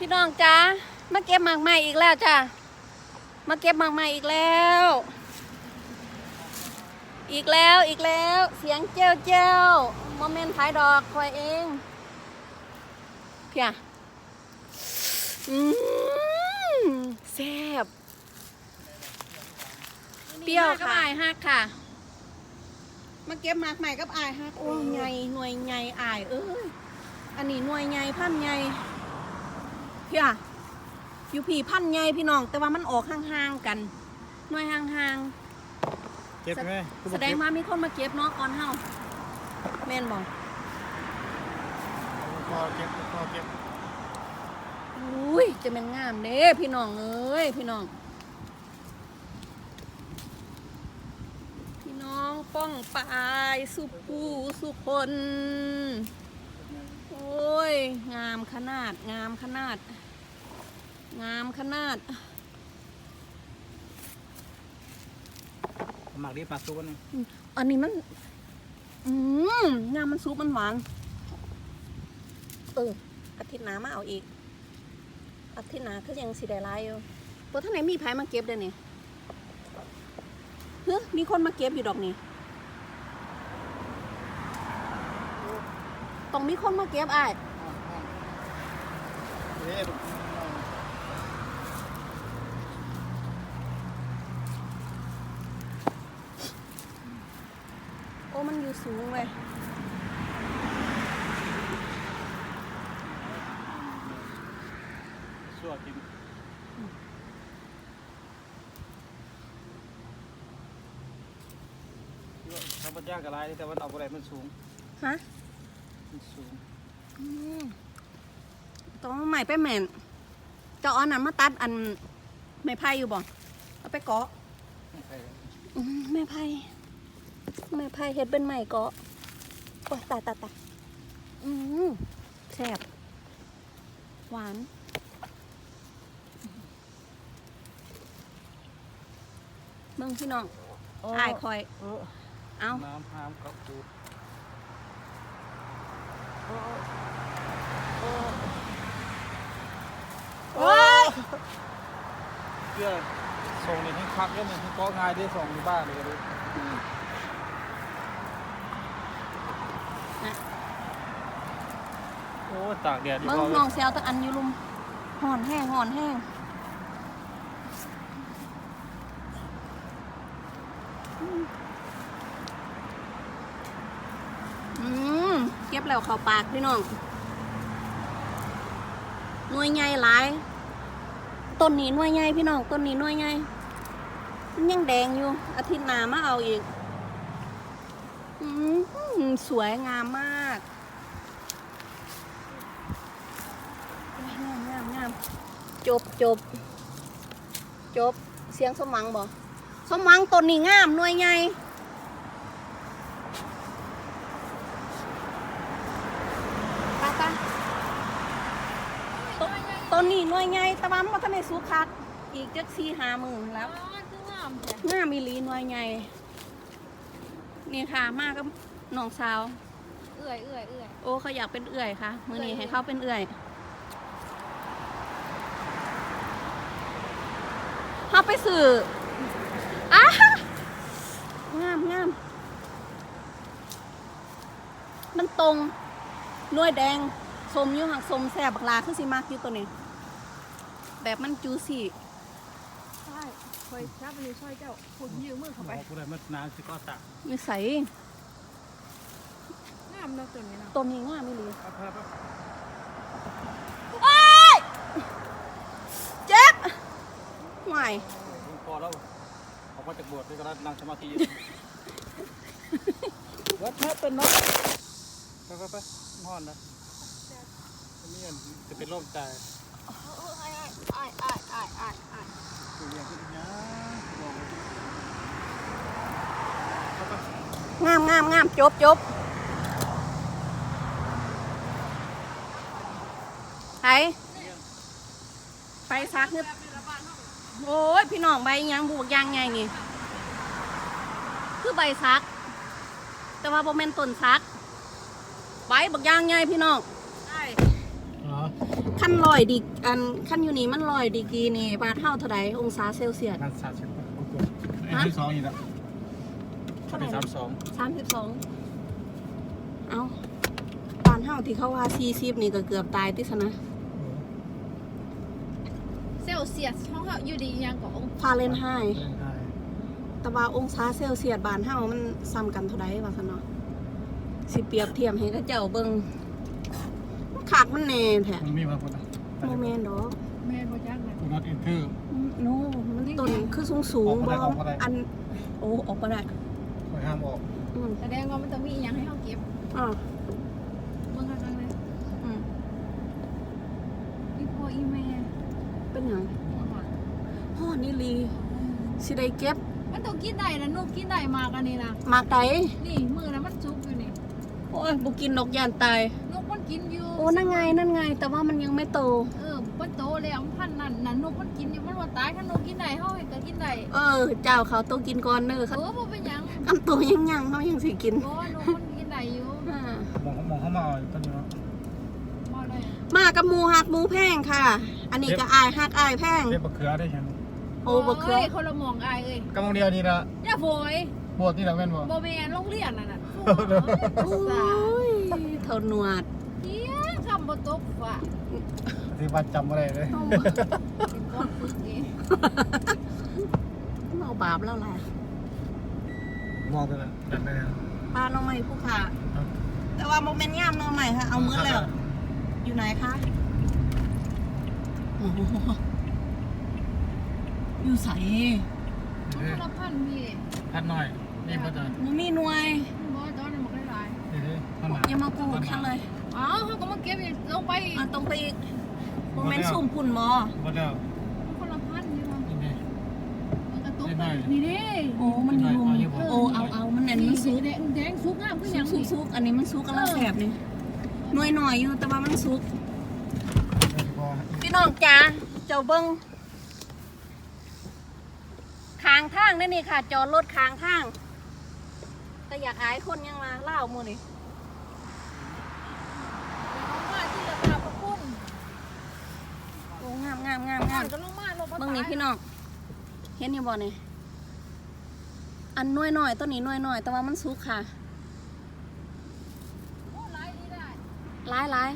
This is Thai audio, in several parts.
พี่น้องจ้ามาเก็บหมากใหม่อีกแล้วจ้ามาเก็บหมากใหม่อีกแล้ว อีกแล้วอีกแล้ว เสียงเจ้าเจ้าโมเมนต์ท้ายดอกคอยเองเพียอืมแซ่บเปรี้ยวค่ะอายฮักค่ะ มาเก็บหมากใหม่กับอายฮักโอ้ยไงหน่วยไงอายเอ้ยอันนี้หน่วยไงพันไง พี่อะอยู่ผีพันไงพี่น้อง แต่ว่ามันออกห่างๆกันหน่วยห่างเก็บไหมๆ แสดงว่ามีคนมาเก็บเนาะก่อนเฮาแม่นบอกพอเก็บพอเก็บอุ้ยจะเป็นงามเด้พี่น้องเอ้ยพี่น้อง พี่น้องป้องปายสุภูสุคนโอ้ ย งามขนาด งามขนาด งามขนาด หมักดิบหมักซุปนี่อันนี้มัน อืมงามมันซุปมันหวาน เออ อาทิตย์หน้ามาเอาอีก อาทิตย์หน้าคือยังสิได้หลายอยู่เพราะท่านไหนมีไผมาเก็บเด้อนี่เฮ้ยมีคนมาเก็บอยู่ดอกนี่ ต้องมีคนมาเก็บอ้ายเอ๊ะโอ้มันอยู่สูงเลยชั่วกินทำปัญญากระไรแต่ว่าเอาอะไรมันสูง ฮะมัน สูงต้องใหม่ไปแม่นจะเอาอันนั้นมาตัดอันไม้ไผ่อยู่บ่เอาไปเกาะไม่ใช่อืมแม่ไผ่แม่ไผ่เฮ็ดเป็นใหม่เกาะโอ้ยตายตายตายอืมแซ่บหวานเมืองพี่น้องอายคอย เออเอาน้ำห้ามกับปู โอ้ยเพื่อส่งนี่ให้พักแล้วนี่ก็ง่ายได้ส่งในบ้านเลยก็ได้โอ้ตากแดดดีเมืองกว่า น้องเซลตะอันอยู่ลุมห่อนแห้งห่อนแห้งอืมเก็บ แล้วเข้าปากพี่น้องหน่วยใหญ่หลายต้นนี้หน่วยใหญ่พี่น้องต้นนี้หน่วยใหญ่มันยังแดงอยู่อาทิตย์หน้ามาเอาอีกอืมสวยงามมากงามงามงามจบจบจบเสียงสมังบ่สมังต้นนี้งามหน่วยใหญ่ไปไปต้ นต้นนี้หน่วยใหญ่แตะวันมันก็ในสุคัก อีกจักสี่หาหมื่นแล้วงามอีหลีหน่วยใหญ่นี่ค่ะมากับน้องสาว เอื่อยเอื่อยเอื่อย โอ้เขาอยากเป็นเอื่อยค่ะมือนี้ให้เขาเป็นเอื่อยเขาไปสื่ออ้างามงามมันตรงหน่วยแดงสมอยู่หักสมแสบบักลาคือสิมากอยู่ตัวนี้ แบบมันจูซี่ใช่คอยรับอันนี้ช่วยเจ้าผมยืมมือเข้าไปบอกผู้ใดมันน้ำสิก็ตากนิสัยงามเนาะตัวนี้เนาะตัวนี้งามอีหลีเอาไปเอาไปโอ้ยเจ็บห่วยพอแล้วออกมาจากบวชนี่ก็นั่งสมาธิอยู่วัดแม่เป็นเนาะไปไปไปนอนนะอันนี้จะเป็นโรคใจไอ้ไอ้ไอ้ไอ้ไอ้ไอ้อยู่อย่างที่นี้บอกเลยเอาไปงามงามงามจบจบไปไปซักเงือบโอ้ย พี่น้องใบยังบูกยางไงนี่ คือใบซัก แต่ว่าโมเมนต์ต้นซัก ใบบักยางไงพี่น้องไอ้อ๋อ ขขั้นลอยดิอันขั้นอยู่นี่มันลอยดีกรีนี่บาทเท่าเท่าใดองศาเซลเซียสพันสามสิบกว่าไอ้ที่สองอีกแล้วเท่าไหร่ เป็นสามสองสามสิบสองเอาบานเท่าที่เขาว่าสี่สิบนี่ก็เกือบตายติสนะเซลเซียสห้องเขาอยู่ดียังก็องฟาเรนไฮต์แต่ว่าองศาเซลเซียสบานเท่ามันซ้ำกันเท่าใดว่าซะเนาะสิเปรียบเทียบให้กับเจ้าเบิ่งมัน ขาดมันแน่แท้มันมีมาคนละโมเมนดอกแม่บ่จักนะตัวนัดอินคือโน้มันต้นคือสูงสูงออกบ่มาได้ออกมาได้อันโอ้ออกมาได้คอยห้ามออกอืมแสดงว่ามันต้องมีอหยังให้เฮาเก็บอ่าเบิ่งข้างๆเลยอืมอีพ่ออีแม่เป็นหยังพ่อนี่ลีสิได้เก็บมันต้องกินได้นะนุกกินได้มากอันนี้นะมากไดนี่มือนะมันจุกอยู่นี่โอ้ยบ่กินดอกยานตายนุ กมันกินอยู่โอ้นั่นไงนั่นไง แต่ว่ามันยังไม่โต เออมันโตแล้วมันพันนั่นน่ะนุกมันกินอยู่มันว่าตายถ้านุกกินได้เฮาก็กินได้เออ เจ้าเขาโตกินก่อนเด้อเอค่ะอบ่เป็นหยังคำตัวยังยังเขายังสิกินบ่นุกมันกินได้อยู่อ่ามองมองเข้ามาเอาตอนนี้เนาะบ่ได้มากับหมูหักหมูแพงค่ะ อันนี้ก็อายหักอายแพง เรียกบะเขือได้ยังโอ้บ่เคยยคนละหมองอายเอ้ยกำลังเดียวนี่ละอย่าโวยบวชนี่ละแม่นบ่บ่แม่นโรงเรียนนั่นน่ะโอ้ยเท่าหนวดเฮียคำ บ่ตกว่ะที่บัดจำอะไรเลยเอาเป็นก้อนปึกเองเอาบาปแล้วแหละมองตัวนั้นดันได้ยังปลาน้องใหม่ผู้ขาแต่ว่าโมเมนต์ย่ามน้องใหม่ค่ะ เอามือแล้ว อยู่ไหนคะโอ้โหอยู่ใสคนละพันพี่พัดหน่อย นี่พัดหน่อยมูมีหน่วยบ่ตอนนี้มันก็หลายนี่ดิพัดหน่อยอย่ามาโกหกฉันเลย อ้าวเขาก็มาเก็บอีกลงไปอีกอะตรงไปอีกโมเมนต์สุ่มปุ่นมอพัดแล้วคนละพันนี่มั้งนี่ดิมันก็ตกนิดหไปน่อยนี่ดิโอ้ มันอยู่ลุมเอาอยู่บ่โอ้ เอาเอามันแน่นมันสีซุกแดงแดงสุกงามคือหซุยักงซุกซุกอันนี้มันซุกกำลังแสบนี่หน่วยหน่อยอยู่แต่ว่ามันซุก พอพี่น้องจ้าเจ้าเบิ้งคางทางนั่นนี่ค่ะ จอดรถคางทางแต่อยากอายคนยังมาเล่าหมูนี่ มาที่ระดับพระคุณ โอ้งามงามงามงามก็ลงมาลงเบิ้งนี่พี่น้องเห็นอยู่บ่เนี่ยอันน้อยหน่อยต้นนี้น้อยหน่อยแต่ว่ามันสุกค่ะหลายดีได้ร้ายร้าย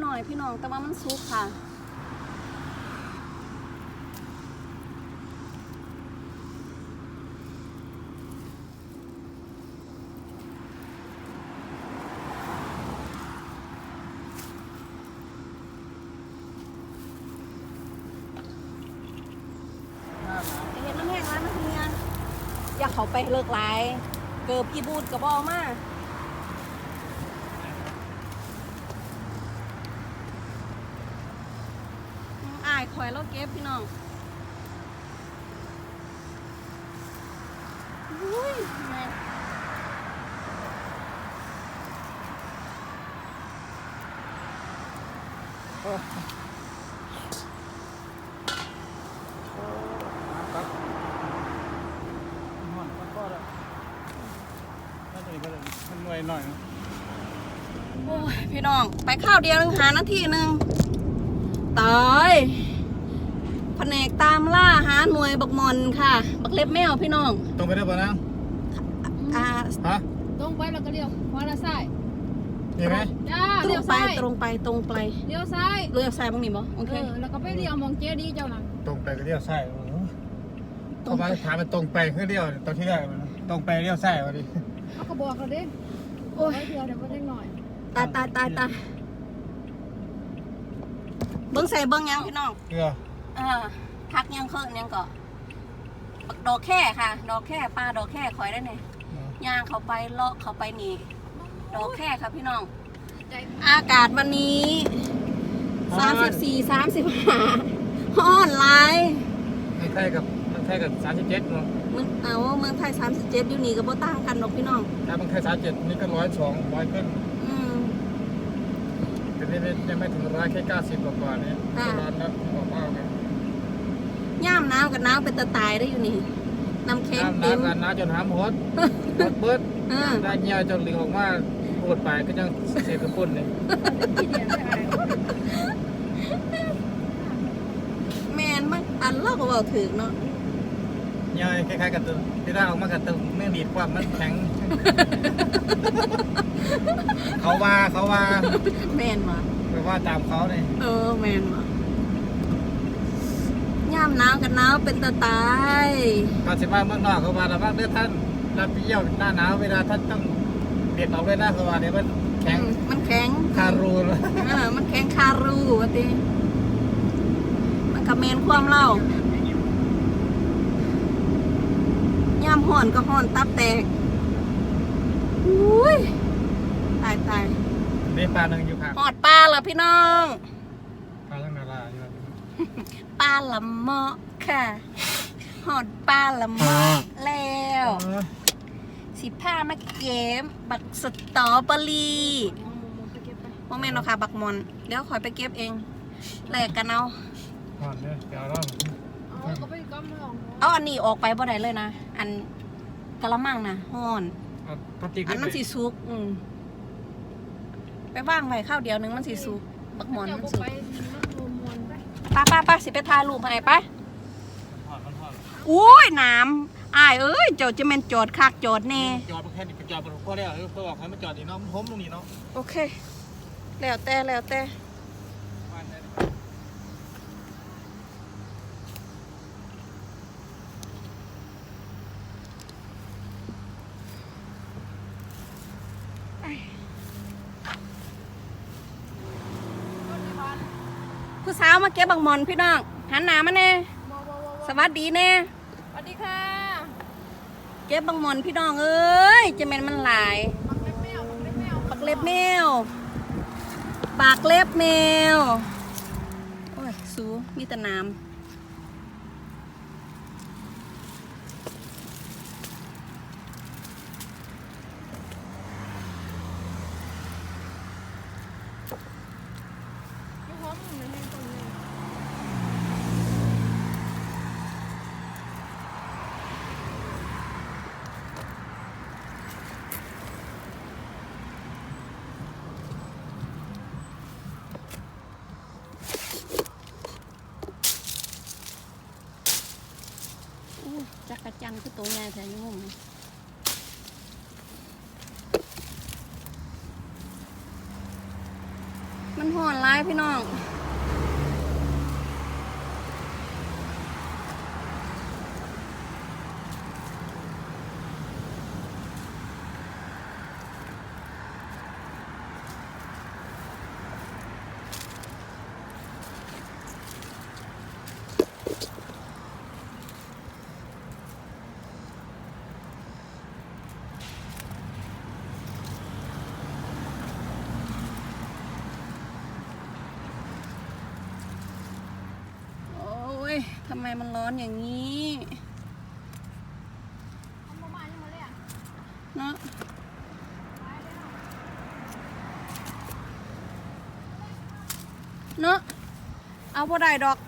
หน่อยพี่น้องแต่ว่ามันสุกค่ะเห็นน้ำแห้งร้านมันเฮียนอยากเขาไปเลิกไลเกิบกี่บูดกับบอกมาอายค อยแล้วเก็บพี่น้องอุ้ยแม่งครับนอนก็ได้น่าจะมีก็ได้มันหน่วยหน่อยนะโอ้ยพี่น้อง ไปข้าวเดียวหนึงหานาทีหนึ่งตาย ผนกตามล่าหาหน่วยบักมอนค่ะ บักเล็บแมวพี่น้องตรงไปได้ป่ะนางอ่าฮะตรงไปแล้วก็เลี้ยวขวาและซ้ายนี่ไหมจ้าตรเลี้ยงวไปซ้ายตรงไปตรงไปเลี้ยวซ้ายเลือกซ้ายบ้างนี่บ่โอเอเคอแล้วก็ไปเลี้ยวมองเจดีย์เจ้านั่นตรงไปก็เลี้ยวซ้ายโอ้โหตรเขางไปมาถามมันตรงไปคือเลี้ยวตอนที่แรกมันตรงไปเลี้ยวซ้ายวะดิเขาก็บอกเราเด้โอ้ยไว้เดียวเดี๋ยวมันเล็กหน่อยตายตายตายตายเบิ้งใส่เบิ้งยังพี่น้องเกลือ อ่าพักยังเครื่องยังก็บักดอกแค่ค่ะ ดอกแค่ปลาดอกแค่คอยได้เนี่ยย่างเขาไปเลาะเขาไปนี่ดอกแค่ค่ะพี่น้องใจอากาศวันนี้สามสิบสี่สามสิบห้าฮ้อนไลายเมืองไทยกับเมืองไทยกับสามสิบเจ็ดเนาะเมืองเอาเมืองไทยสามสิบเจ็ดอยู่นี่ก็บ่ต่างกันหรอกพี่น้องถ้าเมืองไทยสามเจ็ดนี่ก็ร้อยสองร้อยขึ้นอืมแต่นี่ยังไม่ถึงร้อยแค่เก้าสิบกว่าๆนี่ค่ะร้อนแล้วบอกว่ากัน ย่ามหนาวกับหนาวเป็นตะตายได้อยู่นี่น้ำแข็งน้ำเต็ม น้ำกันน้ำจนหามหดหดเบิดเออ ได้เงี้ยวจนเหลือออกมาปวดไปก็ยังเสียกระปุ่นเลยที่เดียวไม่อายแมนมันอันเล่าก็เว่าถึกเนาะเงี้ยวคล้ายๆกับตึงที่ได้ออกมากับตึงไม่ดีดความมันแข็ง เขาว่าเขาว่าแมนวะไปว่าตามเขาเนี่ยเออแมนวะย่ามหนาวกับหนาวเป็นตะตายก่อนสิว่าเมืองนอกเขาว่าเราบ้างเด้อท่านเราไปเที่ยวหน้าหนาวเวลาท่านต้องเด็ดออกเลยนะเขาว่าเนี่ยมันแข็งอืมมันแข็งคารูนเออมันแข็งคารูวะติมันก็แมนความเล่าย่ามห่อนก็ห่อนตับแตกอุ้ยตายตายนี่ปลาหนึ่งอยู่ค่ะหอดปลาเหรอพี่น้อง ปลาทั้งนาราอยู่ ปลาละเมาะค่ะหอดปลาละเมาะแล้วสิผ้ามาเก็บบักสตอเบอรี่มองมองไปเก็บไปโมเมนต์เนาะค่ะ บักมอน เดี๋ยวคอยไปเก็บเองแลกกันเอาหอนเนี่ยเดี๋ยวเราเอาก็ไปก็ไม่ลองเอาอันนี้ออกไปบ่ได้เลยนะ อันกะละมังนะห่อนเอาพลาสติกอันมันสีสุก อืมไปว่างไว้ข้าวเดียวหนึงมันสีสุก บักมอนเจ้ามันก็สุก ปป้าป้าป้าสิไปถ่ายรูปให้ไปหอนมันหอนอุ้ยน้ำอายเอ้ยเจ้าจะแม่นจอดคักจอดแน่จอดแค่นี้จอดบนพ่อได้เพื่อบอกให้มันจอดอีกเนาะมันผมตรงนี้เนาะโอเค แล้วแต่แล้วแต่ วันนี้ ผู้สาวมาเก็บบักหมอนพี่น้องหันหน้ามาแน่มองมองมองสวัสดีแน่สวัสดีค่ะเก็บบักหมอนพี่น้องเอ้ยจะแม่นมันหลายปักเล็บแมวปักเล็บแมวปากเล็บแมวปากเล็บแมวโอ้ยสูมีแต่น้อยู่ห้องหนึ่งให้คนหนึ่งำอู้จักรจันทร์คือ ตัวใหญ่แทนยุ่งมันห่อนร้ายพี่น้อง โอ้ย ทำ ไมมันร้อนอย่างนี้เนาเลยอะเนาะเนาะเอาพอได้ดอก